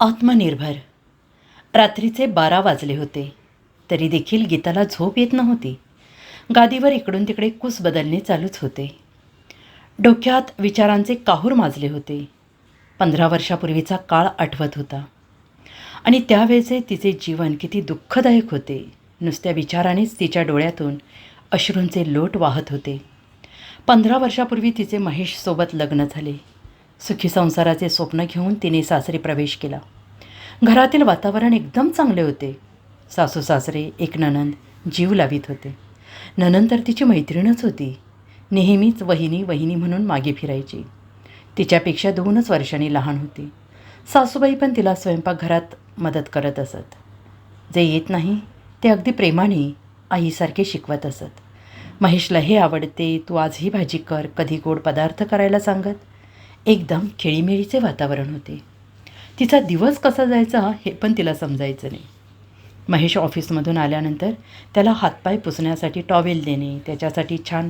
आत्मनिर्भर. रात्रीचे बारा वाजले होते. तरी देखील गीताला झोप येत नव्हती. गादीवर इकडून तिकडे कुस बदलणे चालूच होते. डोक्यात विचारांचे काहूर माजले होते. पंधरा वर्षापूर्वीचा काळ आठवत होता. आणि त्यावेळेचे तिचे जीवन किती दुःखदायक होते. नुसत्या विचारानेच तिच्या डोळ्यातून अश्रूंचे लोट वाहत होते. पंधरा वर्षापूर्वी तिचे महेशसोबत लग्न झाले. सुखी संसाराचे स्वप्न घेऊन तिने सासरी प्रवेश केला. घरातील वातावरण एकदम चांगले होते. सासू सासरे एक ननंद जीव लावित होते. ननंद तर तिची मैत्रीणच होती. नेहमीच वहिनी वहिनी म्हणून मागे फिरायची. तिच्यापेक्षा दोनच वर्षांनी लहान होती. सासूबाई पण तिला स्वयंपाकघरात मदत करत असत. जे येत नाही ते अगदी प्रेमाने आईसारखे शिकवत असत. महेशला हे आवडते तू आज ही भाजी कर कधी गोड पदार्थ करायला सांगत? एकदम खेळीमेळीचे वातावरण होते. तिचा दिवस कसा जायचा हे पण तिला समजायचं नाही. महेश ऑफिसमधून आल्यानंतर त्याला हातपाय पुसण्यासाठी टॉवेल देणे त्याच्यासाठी छान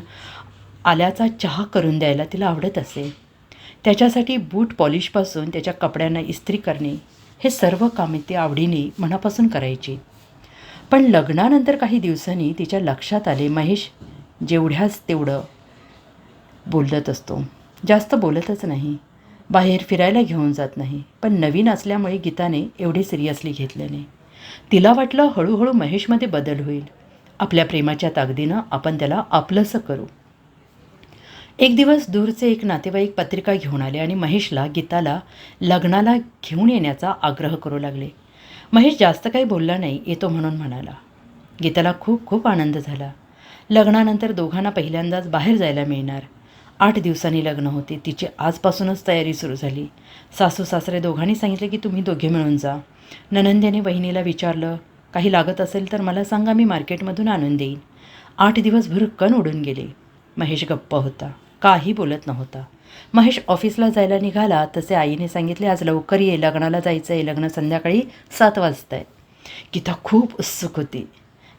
आल्याचा चहा करून द्यायला तिला आवडत असे. त्याच्यासाठी बूट पॉलिशपासून त्याच्या कपड्यांना इस्त्री करणे हे सर्व कामे ती आवडीने मनापासून करायची. पण लग्नानंतर काही दिवसांनी तिच्या लक्षात आले महेश जेवढ्याच तेवढं बोलत असतो. जास्त बोलतच नाही. बाहेर फिरायला घेऊन जात नाही. पण नवीन असल्यामुळे गीताने एवढे सिरियसली घेतले नाही तिला वाटलं हळूहळू महेशमध्ये बदल होईल. आपल्या प्रेमाच्या ताकदीनं आपण त्याला आपलंसं करू. एक दिवस दूरचे एक नातेवाईक पत्रिका घेऊन आले आणि महेशला गीताला लग्नाला घेऊन येण्याचा आग्रह करू लागले. महेश जास्त काही बोलला नाही येतो म्हणून म्हणाला. गीताला खूप खूप आनंद झाला. लग्नानंतर दोघांना पहिल्यांदाच बाहेर जायला मिळणार. आठ दिवसांनी लग्न होते. तिची आजपासूनच तयारी सुरू झाली. सासू सासरे दोघांनी सांगितले की तुम्ही दोघे मिळून जा. ननंद्याने बहिणीला विचारलं काही लागत असेल तर मला सांगा मी मार्केटमधून आणून देईन. आठ दिवस भुरकन उडून गेले. महेश गप्प होता. काही बोलत नव्हता. महेश ऑफिसला जायला निघाला. तसे आईने सांगितले आज लवकर ये लग्नाला जायचं आहे लग्न संध्याकाळी सात वाजता आहे गीता खूप उत्सुक होती.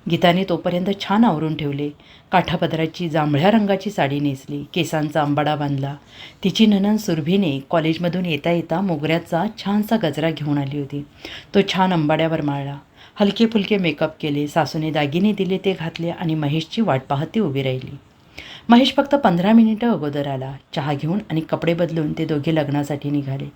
गीताने तोपर्यंत छान आवरून ठेवले. काठापदराची जांभळ्या रंगाची साडी नेसली. केसांचा आंबाडा बांधला. तिची ननन सुरभीने कॉलेजमधून येता येता मोगऱ्याचा छानसा गजरा घेऊन आली होती. तो छान अंबाड्यावर माळला. हलके फुलके मेकअप केले. सासूने दागिने दिले ते घातले आणि महेशची वाट पाहत ती उभी राहिली. महेश फक्त पंधरा मिनिटं अगोदर आला. चहा घेऊन आणि कपडे बदलून ते दोघे लग्नासाठी निघाले.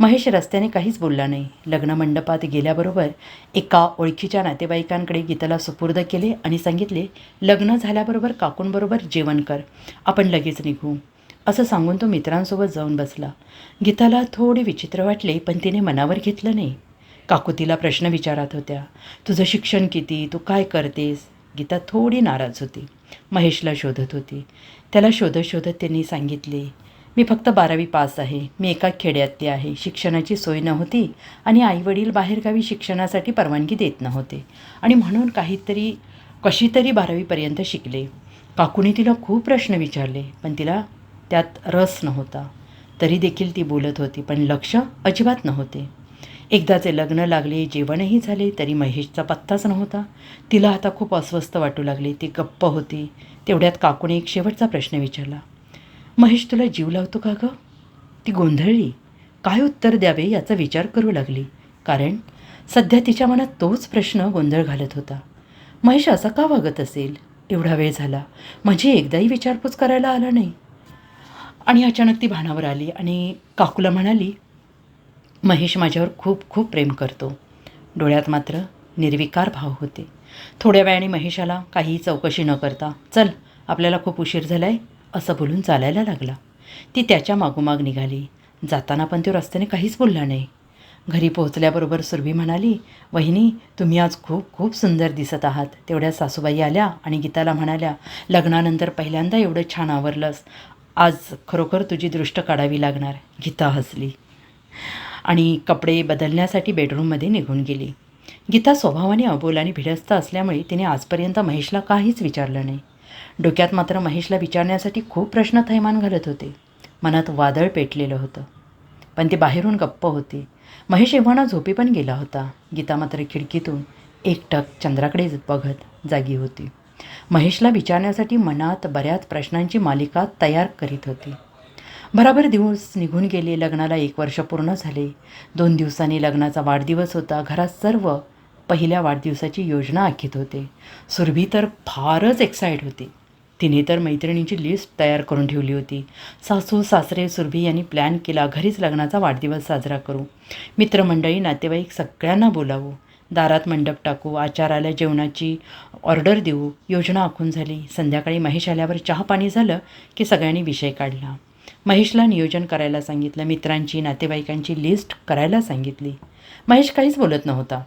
महेश रस्त्याने काहीच बोलला नाही. लग्न मंडपात गेल्याबरोबर एका ओळखीच्या नातेवाईकांकडे गीताला सुपूर्द केले आणि सांगितले लग्न झाल्याबरोबर काकूंबरोबर जेवण कर. आपण लगेच निघू. असं सांगून तो मित्रांसोबत जाऊन बसला. गीताला थोडे विचित्र वाटले पण तिने मनावर घेतलं नाही. काकू तिला प्रश्न विचारत होत्या. तुझं शिक्षण किती? तू काय करतेस? गीता थोडी नाराज होती. महेशला शोधत होती. त्याला शोधत शोधत त्यांनी सांगितले मी फक्त बारावी पास आहे. मी एका खेड्यातली आहे. शिक्षणाची सोय नव्हती आणि आईवडील बाहेरगावी शिक्षणासाठी परवानगी देत नव्हते. आणि म्हणून काहीतरी कशी तरी बारावीपर्यंत शिकले. काकूने तिला खूप प्रश्न विचारले पण तिला त्यात रस नव्हता. तरी देखील ती बोलत होती पण लक्ष अजिबात नव्हते. एकदाचे लग्न लागले जेवणही झाले तरी महेशचा पत्ताच नव्हता. तिला आता खूप अस्वस्थ वाटू लागले ती गप्प होती. तेवढ्यात काकूने एक शेवटचा प्रश्न विचारला. महेश तुला जीव लावतो का गं? ती गोंधळली. काय उत्तर द्यावे याचा विचार करू लागली. कारण सध्या तिच्या मनात तोच प्रश्न गोंधळ घालत होता. महेश असा का वागत असेल? एवढा वेळ झाला. म्हणजे एकदाही विचारपूस करायला आला नाही. आणि अचानक ती भानावर आली आणि काकूला म्हणाली महेश माझ्यावर खूप खूप प्रेम करतो. डोळ्यात मात्र निर्विकार भाव होते. थोड्या वेळाने महेशाला काहीही चौकशी न करता चल आपल्याला खूप उशीर झाला आहे असं बोलून चालायला लागला. ती त्याच्या मागोमाग निघाली. जाताना पण तो रस्त्याने काहीच बोलला नाही. घरी पोहोचल्याबरोबर सुरभी म्हणाली वहिनी तुम्ही आज खूप खूप सुंदर दिसत आहात. तेवढ्या सासूबाई आल्या आणि गीताला म्हणाल्या लग्नानंतर पहिल्यांदा एवढं छान आवरलंस. आज खरोखर तुझी दृष्ट काढावी लागणार. गीता हसली. आणि कपडे बदलण्यासाठी बेडरूममध्ये निघून गेली. गीता स्वभावाने अबोल आणि भिडस्त असल्यामुळे तिने आजपर्यंत महेशला काहीच विचारलं नाही. डोक्यात मात्र महेशला विचारण्यासाठी खूप प्रश्न थैमान घालत होते. मनात वादळ पेटलेलं होतं. पण ते बाहेरून गप्प होते. महेश एव्हाना झोपी पण गेला होता. गीता मात्र खिडकीतून एकटक चंद्राकडे बघत जागी होती. महेशला विचारण्यासाठी मनात बऱ्याच प्रश्नांची मालिका तयार करीत होती. भराभर दिवस निघून गेले लग्नाला एक वर्ष पूर्ण झाले. दोन दिवसांनी लग्नाचा वाढदिवस होता. घरात सर्व पहिल्या वाढदिवसाची योजना आखीत होते. सुरभी तर फारच एक्साईट होती. तिने तर मैत्रिणींची लिस्ट तयार करून ठेवली होती. सासू सासरे सुरभी यांनी प्लॅन केला घरीच लग्नाचा वाढदिवस साजरा करू. मित्रमंडळी नातेवाईक सगळ्यांना बोलावू. दारात मंडप टाकू आचाराला जेवणाची ऑर्डर देऊ योजना आखून झाली. संध्याकाळी महेश आल्यावर चहा पाणी झालं की सगळ्यांनी विषय काढला. महेशला नियोजन करायला सांगितलं मित्रांची नातेवाईकांची लिस्ट करायला सांगितली. महेश काहीच बोलत नव्हता.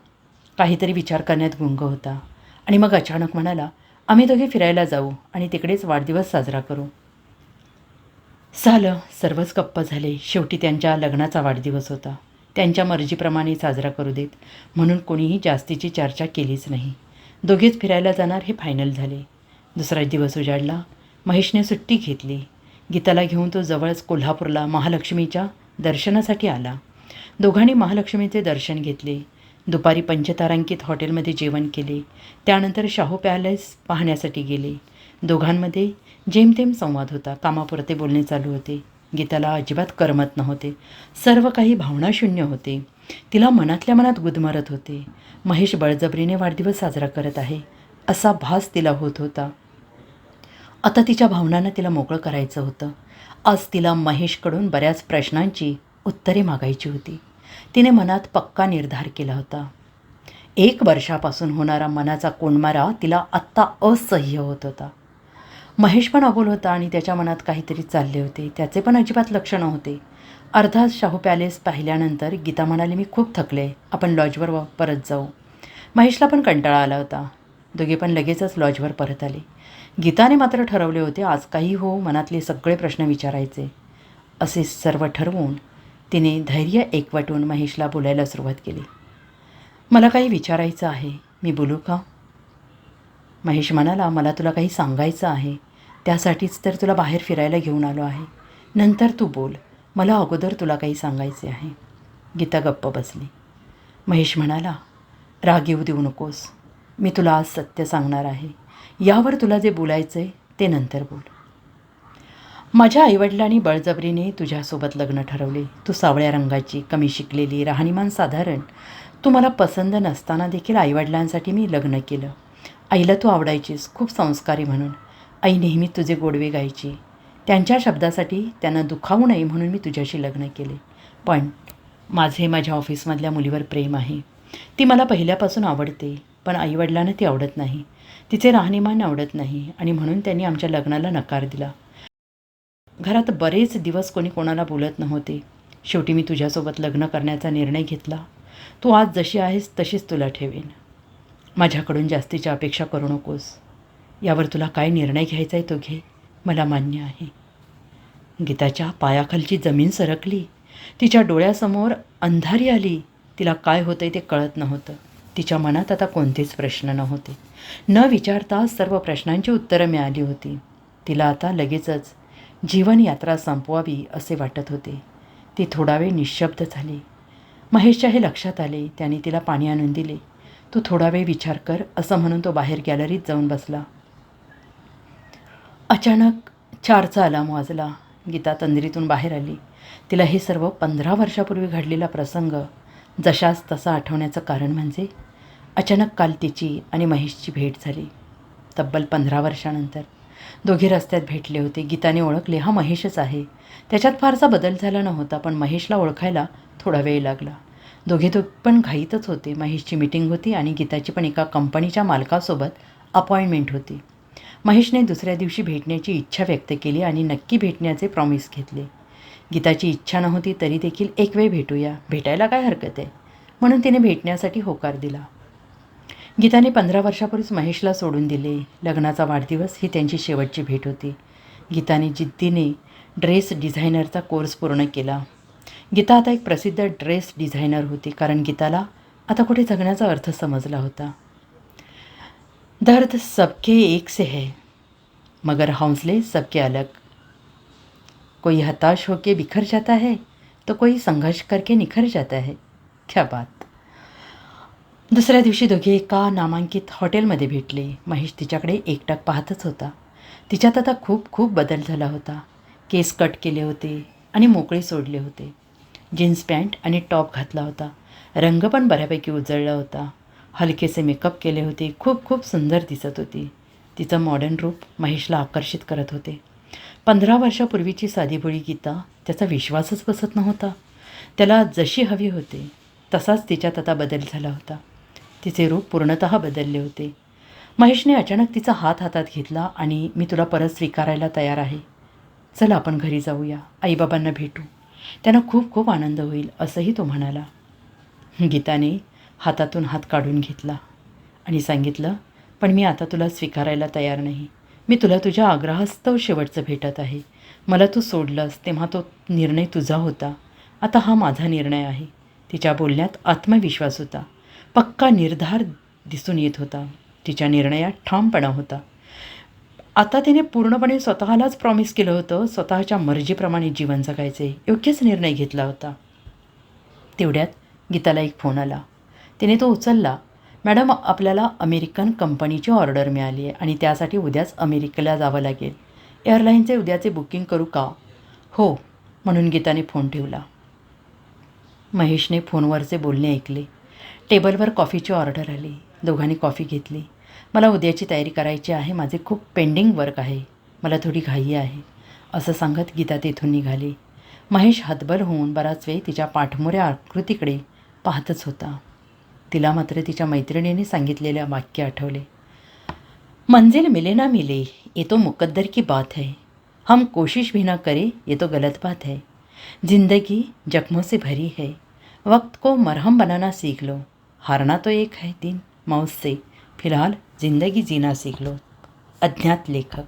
काहीतरी विचार करण्यात गुंग होता. आणि मग अचानक म्हणाला आम्ही दोघे फिरायला जाऊ आणि तिकडेच वाढदिवस साजरा करू. झालं. सर्वच गप्प झाले. शेवटी त्यांच्या लग्नाचा वाढदिवस होता. त्यांच्या मर्जीप्रमाणे साजरा करू देत म्हणून कोणीही जास्तीची चर्चा केलीच नाही. दोघेच फिरायला जाणार हे फायनल झाले. दुसरा दिवस उजाडला. महेशने सुट्टी घेतली. गीताला घेऊन तो जवळच कोल्हापूरला महालक्ष्मीच्या दर्शनासाठी आला. दोघांनी महालक्ष्मीचे दर्शन घेतले. दुपारी पंचतारांकित हॉटेलमध्ये जेवण केले. त्यानंतर शाहू पॅलेस पाहण्यासाठी गेले. दोघांमध्ये जेमतेम संवाद होता. कामापुरते बोलणे चालू होते. गीताला अजिबात करमत नव्हते. सर्व काही भावनाशून्य होते. तिला मनातल्या मनात गुदमरत होते. महेश बळजबरीने वाढदिवस साजरा करत आहे असा भास तिला होत होता. आता तिच्या भावनांना तिला मोकळं करायचं होतं. आज तिला महेशकडून बऱ्याच प्रश्नांची उत्तरे मागायची होती. तिने मनात पक्का निर्धार केला होता. एक वर्षापासून होणारा मनाचा कोंडमारा तिला आत्ता असह्य होत होता. महेश पण अबोल होता आणि त्याच्या मनात काहीतरी चालले होते. त्याचे पण अजिबात लक्ष नव्हते. अर्धा शाहू पॅलेस पाहिल्यानंतर गीता म्हणाली मी खूप थकले. आपण लॉजवर व- परत जाऊ. महेशला पण कंटाळा आला होता. दोघे पण लगेचच लॉजवर परत आले. गीताने मात्र ठरवले होते आज काही हो मनातले सगळे प्रश्न विचारायचे. असे सर्व ठरवून तिने धैर्य एकवटून महेशला बोलायला सुरुवात केली. मला काही विचारायचं आहे मी बोलू का? महेश म्हणाला मला तुला काही सांगायचं आहे त्यासाठीच तर तुला बाहेर फिरायला घेऊन आलो आहे. नंतर तू बोल मला अगोदर तुला काही सांगायचे आहे. गीता गप्प बसली. महेश म्हणाला राग येऊ देऊ नकोस. मी तुला आज सत्य सांगणार आहे. यावर तुला जे बोलायचं आहे ते नंतर बोल. माझ्या आईवडिलांनी बळजबरीने तुझ्यासोबत लग्न ठरवले. तू सावळ्या रंगाची कमी शिकलेली राहणीमान साधारण. तू मला पसंत नसताना देखील आईवडिलांसाठी मी लग्न केलं. आईला तू आवडायचीस खूप संस्कारी म्हणून. आई नेहमी तुझे गोडवे गायची. त्यांच्या शब्दासाठी त्यांना दुखावू नये म्हणून मी तुझ्याशी लग्न केले. पण माझे माझ्या ऑफिसमधल्या मुलीवर प्रेम आहे. ती मला पहिल्यापासून आवडते. पण आईवडिलांना ती आवडत नाही. तिचे राहणीमान आवडत नाही आणि म्हणून त्यांनी आमच्या लग्नाला नकार दिला. घरात बरेच दिवस कोणी कोणाला बोलत नव्हते. शेवटी मी तुझ्यासोबत लग्न करण्याचा निर्णय घेतला. तू आज जशी आहेस तशीच तुला ठेवेन. माझ्याकडून जास्तीच्या अपेक्षा करू नकोस. यावर तुला काय निर्णय घ्यायचा आहे तो घे. मला मान्य आहे. गीताच्या पायाखालची जमीन सरकली. तिच्या डोळ्यासमोर अंधारी आली. तिला काय होतंय ते कळत नव्हतं. तिच्या मनात आता कोणतेच प्रश्न नव्हते. न विचारता सर्व प्रश्नांची उत्तरं मिळाली होती. तिला आता लगेचच जीवनयात्रा संपवावी असे वाटत होते. ती थोडा वेळ निशब्द झाली. महेशच्या हे लक्षात आले त्याने तिला पाणी आणून दिले. तू थोडा वेळ विचार कर असं म्हणून तो बाहेर गॅलरीत जाऊन बसला. अचानक चारचा अलाम वाजला. गीता तंद्रीतून बाहेर आली. तिला हे सर्व पंधरा वर्षापूर्वी घडलेला प्रसंग जशाच तसा आठवण्याचं कारण म्हणजे अचानक काल तिची आणि महेशची भेट झाली. तब्बल पंधरा वर्षानंतर. दोघे रस्त्यात भेटले होते. गीताने ओळखले हा महेशच आहे. त्याच्यात फारसा बदल झाला नव्हता पण महेशला ओळखायला थोडा वेळ लागला. दोघे तो पण घाईतच होते. महेशची मीटिंग होती आणि गीताची पण एका कंपनीच्या मालकासोबत अपॉइंटमेंट होती. महेशने दुसऱ्या दिवशी भेटण्याची इच्छा व्यक्त केली आणि नक्की भेटण्याचे प्रॉमिस घेतले. गीताची इच्छा नव्हती तरी देखील एक वेळ भेटूया. भेटायला काय हरकत आहे? म्हणून तिने भेटण्यासाठी होकार दिला. गीताने पंधरा वर्षापूर्वीच महेशला सोडून दिले. लग्नाचा वाढदिवस ही त्यांची शेवटची भेट होती. गीताने जिद्दीने ड्रेस डिझायनरचा कोर्स पूर्ण केला. गीता आता एक प्रसिद्ध ड्रेस डिझायनर होती कारण गीताला आता कुठे जगण्याचा अर्थ समजला होता. दर्द सबके एक से है मगर हौसले सबके अलग. कोई हताश होके बिखर जाता है तो कोई संघर्ष करके निखर जाता है। क्या बात। दुसऱ्या दिवशी दोघे एका नामांकित हॉटेलमध्ये भेटले. महेश तिच्याकडे एकटक पाहतच होता. तिच्यात आता खूप खूप बदल झाला होता. केस कट केले होते आणि मोकळे सोडले होते. जीन्स पॅन्ट आणि टॉप घातला होता. रंग पण बऱ्यापैकी उजळला होता. हलकेसे मेकअप केले होते. खूप खूप सुंदर दिसत होती. तिचं मॉडर्न रूप महेशला आकर्षित करत होते. पंधरा वर्षापूर्वीची साधीभोळी गीता त्याचा विश्वासच बसत नव्हता. त्याला जशी हवी होती तसाच तिच्यात आता बदल झाला होता. तिचे रूप पूर्णतः बदलले होते. महेशने अचानक तिचा हात हातात घेतला आणि मी तुला परत स्वीकारायला तयार आहे. चल आपण घरी जाऊया. आईबाबांना भेटू. त्यांना खूप खूप आनंद होईल असंही तो म्हणाला. गीताने हातातून हात काढून घेतला आणि सांगितलं पण मी आता तुला स्वीकारायला तयार नाही. मी तुला तुझ्या आग्रहास्तव शेवटचं भेटत आहे. मला तू सोडलंस तेव्हा तो निर्णय तुझा होता. आता हा माझा निर्णय आहे. तिच्या बोलण्यात आत्मविश्वास होता. पक्का निर्धार दिसून येत होता. तिच्या निर्णयात ठामपणा होता. आता तिने पूर्णपणे स्वतःलाच प्रॉमिस केलं होतं स्वतःच्या मर्जीप्रमाणे जीवन जगायचे. योग्यच निर्णय घेतला होता. तेवढ्यात गीताला एक फोन आला. तिने तो उचलला. मॅडम आपल्याला अमेरिकन कंपनीची ऑर्डर मिळाली आहे आणि त्यासाठी उद्याच अमेरिकेला जावं लागेल. एअरलाईनचे उद्याचे बुकिंग करू का? हो म्हणून गीताने फोन ठेवला. महेशने फोनवरचे बोलणे ऐकले. टेबलवर कॉफीची ऑर्डर आली. दोघांनी कॉफी घेतली. मला उद्याची तयारी करायची आहे. माझे खूप पेंडिंग वर्क आहे. मला थोडी घाई आहे असं सांगत गीता तेथून निघाली. महेश हतबल होऊन बराच वेळ तिच्या पाठमोऱ्या आकृतीकडे पाहतच होता. तिला मात्र तिच्या मैत्रिणीने सांगितलेले वाक्य आठवले. मंजिल मिले ना मिले, ये तो मुकद्दर की बात है. हम कोशिश भी ना करें, ये तो गलत बात है. ज़िंदगी जख्मों से भरी है. वक्त को मरहम बनाना सीख लो. हारना तो एक है दिन, मौत से. फ़िलहाल ज़िंदगी जीना सीख लो. अज्ञात लेखक।